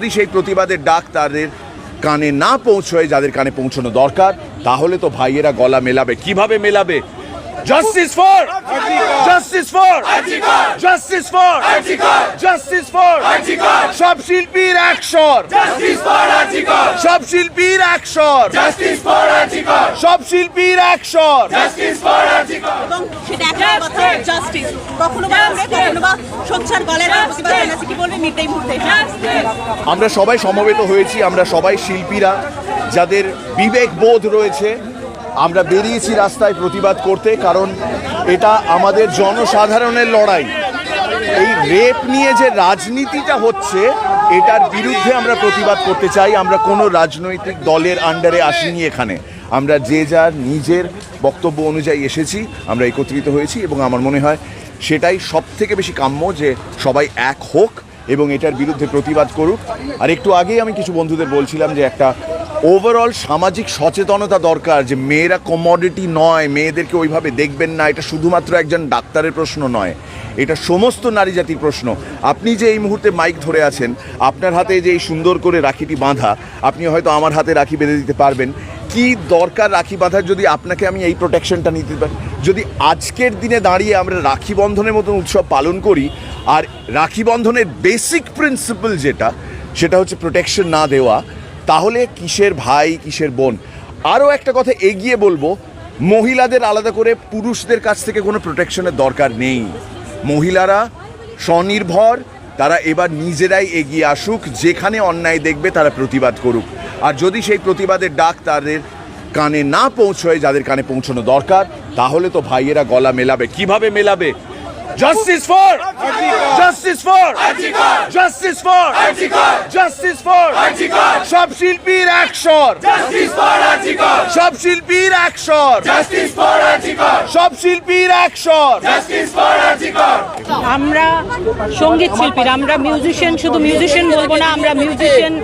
যদি সেই প্রতিবাদের ডাক তাদের কানে না পৌঁছয়, যাদের কানে পৌঁছানো দরকার, তাহলে তো ভাইয়েরা গলা মেলাবে। কীভাবে মেলাবে? Justice for justice for justice for justice for সব শিল্পীর একশর সব শিল্পীর একশর সব শিল্পীর একশর আমরা সবাই সমবেত হয়েছি আমরা সবাই শিল্পীরা যাদের বিবেক বোধ রয়েছে আমরা বেরিয়েছি রাস্তায় প্রতিবাদ করতে, কারণ এটা আমাদের জনসাধারণের লড়াই। এই রেপ নিয়ে যে রাজনীতিটা হচ্ছে, এটার বিরুদ্ধে আমরা প্রতিবাদ করতে চাই। আমরা কোনো রাজনৈতিক দলের আন্ডারে আসিনি এখানে। আমরা যে যার নিজের বক্তব্য অনুযায়ী এসেছি, আমরা একত্রিত হয়েছি এবং আমার মনে হয় সেটাই সব থেকে বেশি কাম্য যে সবাই এক হোক এবং এটার বিরুদ্ধে প্রতিবাদ করুক। আর একটু আগেই আমি কিছু বন্ধুদের বলছিলাম যে একটা ওভারঅল সামাজিক সচেতনতা দরকার যে মেয়েরা কমোডিটি নয়, মেয়েদেরকে ওইভাবে দেখবেন না, এটা শুধুমাত্র একজন ডাক্তারের প্রশ্ন নয়, এটা সমস্ত নারী জাতির প্রশ্ন। আপনি যে এই মুহূর্তে মাইক ধরে আছেন, আপনার হাতে যে এই সুন্দর করে রাখিটি বাঁধা, আপনি হয়তো আমার হাতে রাখি বেঁধে দিতে পারবেন। কি দরকার রাখি বাঁধার যদি আপনাকে আমি এই প্রোটেকশনটা নিতে পারি? যদি আজকের দিনে দাঁড়িয়ে আমরা রাখি বন্ধনের মতন উৎসব পালন করি, আর রাখি বন্ধনের বেসিক প্রিন্সিপাল যেটা, সেটা হচ্ছে প্রোটেকশন না দেওয়া তাহলে কিসের ভাই, কিসের বোন? আরও একটা কথা এগিয়ে বলব, মহিলাদের আলাদা করে পুরুষদের কাছ থেকে কোনো প্রোটেকশনের দরকার নেই। মহিলারা স্বনির্ভর, তারা এবার নিজেরাই এগিয়ে আসুক, যেখানে অন্যায় দেখবে তারা প্রতিবাদ করুক। আর যদি সেই প্রতিবাদের ডাক তাদের কানে না পৌঁছয়, যাদের কানে পৌঁছানো দরকার, তাহলে তো ভাইয়েরা গলা মেলাবে। কীভাবে মেলাবে? Justice for justice for justice for justice for সব শিল্পীর একশর। সব শিল্পীর একশর। সব শিল্পীর একশর। আমরা সংগীত শিল্পীরা আমরা মিউজিশিয়ান শুধু মিউজিশিয়ান বলব না আমরা মিউজিশিয়ান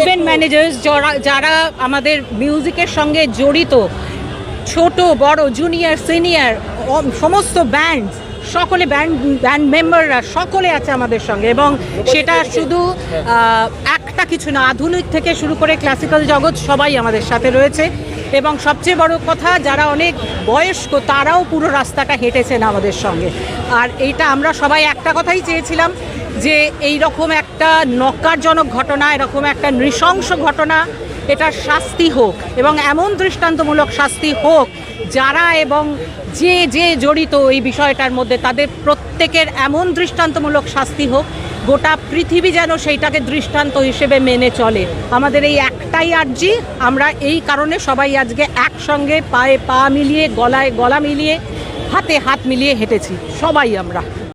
ইভেন্ট ম্যানেজার্স যারা আমাদের মিউজিকের সঙ্গে জড়িত ছোট বড় জুনিয়র সিনিয়র সমস্ত ব্যান্ড সকলে ব্যান্ড ব্যান্ড মেম্বাররা সকলে আছে আমাদের সঙ্গে এবং সেটা শুধু একটা কিছু না, আধুনিক থেকে শুরু করে ক্লাসিক্যাল জগৎ সবাই আমাদের সাথে রয়েছে। এবং সবচেয়ে বড় কথা, যারা অনেক বয়স্ক, তারাও পুরো রাস্তাটা হেঁটেছেন আমাদের সঙ্গে। আর এইটা আমরা সবাই একটা কথাই চেয়েছিলাম যে এই রকম একটা নকারজনক ঘটনা, এরকম একটা নৃশংস ঘটনা, এটার শাস্তি হোক এবং এমন দৃষ্টান্তমূলক শাস্তি হোক যারা এবং যে যে জড়িত এই বিষয়টার মধ্যে তাদের প্রত্যেকের এমন দৃষ্টান্তমূলক শাস্তি হোক, গোটা পৃথিবী যেন সেইটাকে দৃষ্টান্ত হিসেবে মেনে চলে। আমাদের এই একটাই আর্জি, আমরা এই কারণে সবাই আজকে একসঙ্গে পায়ে পা মিলিয়ে, গলায় গলা মিলিয়ে, হাতে হাত মিলিয়ে হেঁটেছি, সবাই আমরা।